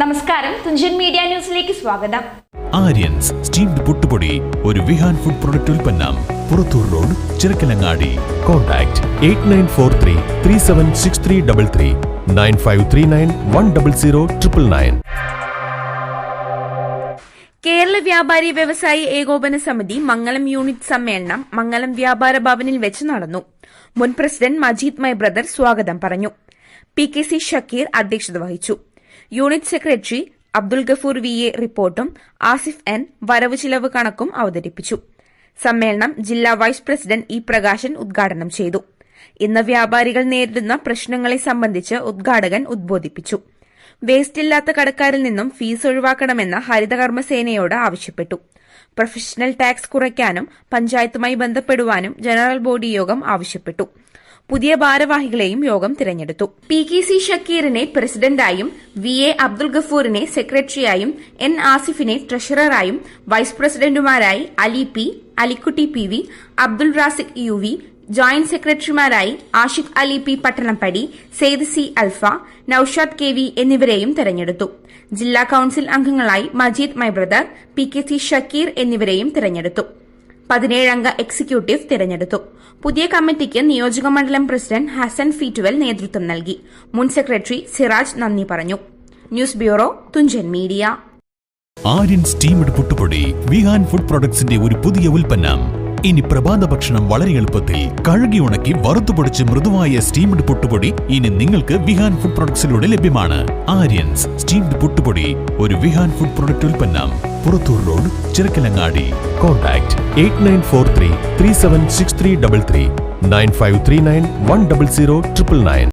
നമസ്കാരം. തുഞ്ചൻ മീഡിയ ന്യൂസിലേക്ക് സ്വാഗതം. ആര്യൻസ് സ്റ്റീംഡ് പുട്ടുപൊടി ഒരു വിഹാൻ ഫുഡ് പ്രൊഡക്റ്റ് ഉൽപ്പന്നം Purathur road Chirakkalangadi. Contact eight nine four three three seven six three double three nine five three nine one double zero triple nine. Kerala വ്യാപാരി വ്യവസായി ഏകോപന സമിതി മംഗലം യൂണിറ്റ് സമ്മേളനം മംഗലം വ്യാപാര ഭവനിൽ വെച്ച് നടന്നു. മുൻ പ്രസിഡന്റ് മജീദ് മൈ ബ്രദർ സ്വാഗതം പറഞ്ഞു. പി കെ സി ഷക്കീർ അധ്യക്ഷത വഹിച്ചു. Unit secretary Abdul Gafoor V A റിപ്പോർട്ടും ആസിഫ് എൻ വരവ് ചിലവ് കണക്കും അവതരിപ്പിച്ചു. സമ്മേളനം ജില്ലാ വൈസ് പ്രസിഡന്റ് ഇ പ്രകാശൻ ഉദ്ഘാടനം ചെയ്തു. ഇന്ന് വ്യാപാരികൾ നേരിടുന്ന പ്രശ്നങ്ങളെ സംബന്ധിച്ച് ഉദ്ഘാടകൻ ഉദ്ബോധിപ്പിച്ചു. വേസ്റ്റ് ഇല്ലാത്ത കടക്കാരിൽ നിന്നും ഫീസ് ഒഴിവാക്കണമെന്ന് ഹരിതകർമ്മസേനയോട് ആവശ്യപ്പെട്ടു. പ്രൊഫഷണൽ ടാക്സ് കുറയ്ക്കാനും പഞ്ചായത്തുമായി ബന്ധപ്പെടുവാനും ജനറൽ ബോഡി യോഗം ആവശ്യപ്പെട്ടു. പുതിയ ഭാരവാഹികളെയും യോഗം തിരഞ്ഞെടുത്തു. പി കെ സി ഷക്കീറിനെ പ്രസിഡന്റായും വി എ അബ്ദുൽ ഗഫൂറിനെ സെക്രട്ടറിയായും എൻ ആസിഫിനെ ട്രഷററായും vice പ്രസിഡന്റുമാരായി Ali P Alikutty P V Abdul Razik U V joint സെക്രട്ടറിമാരായി Ashiq Ali P Pattanappadi Syed C Alfa Naushad K V എന്നിവരെയും തെരഞ്ഞെടുത്തു. ജില്ലാ കൌൺസിൽ അംഗങ്ങളായി Majeed my brother P K C Shakeer എന്നിവരെയും തെരഞ്ഞെടുത്തു. പതിനേഴംഗ എക്സിക്യൂട്ടീവ് തിരഞ്ഞെടുത്തു. പുതിയ കമ്മിറ്റിക്ക് നിയോജകമണ്ഡലം പ്രസിഡന്റ് ഹസൻ ഫീറ്റുവൽ നേതൃത്വം നൽകി. മുൻ സെക്രട്ടറി സിറാജ് നന്ദി പറഞ്ഞു. News bureau Thunchan media. Aryan steamed പുട്ടുപൊടി വിഹാൻ ഫുഡ് പ്രൊഡക്ട്സിന്റെ ഒരു പുതിയ ഉൽപ്പന്നം. ഇനി പ്രഭാത ഭക്ഷണം വളരെ എളുപ്പത്തിൽ കഴുകി ഉണക്കി വറുത്തുപൊടിച്ച് മൃദുവായ സ്റ്റീംഡ് പുട്ടുപൊടി ഇനി നിങ്ങൾക്ക് വിഹാൻ ഫുഡ് പ്രൊഡക്ട്സിലൂടെ ലഭ്യമാണ്. ആര്യൻസ് സ്റ്റീംഡ് പുട്ടുപൊടി ഒരു വിഹാൻ ഫുഡ് പ്രൊഡക്റ്റ് ഉൽപ്പന്നം. Purathur road Chirakkalangadi. Contact eight nine four three three seven six three double three nine five three nine one double zero triple nine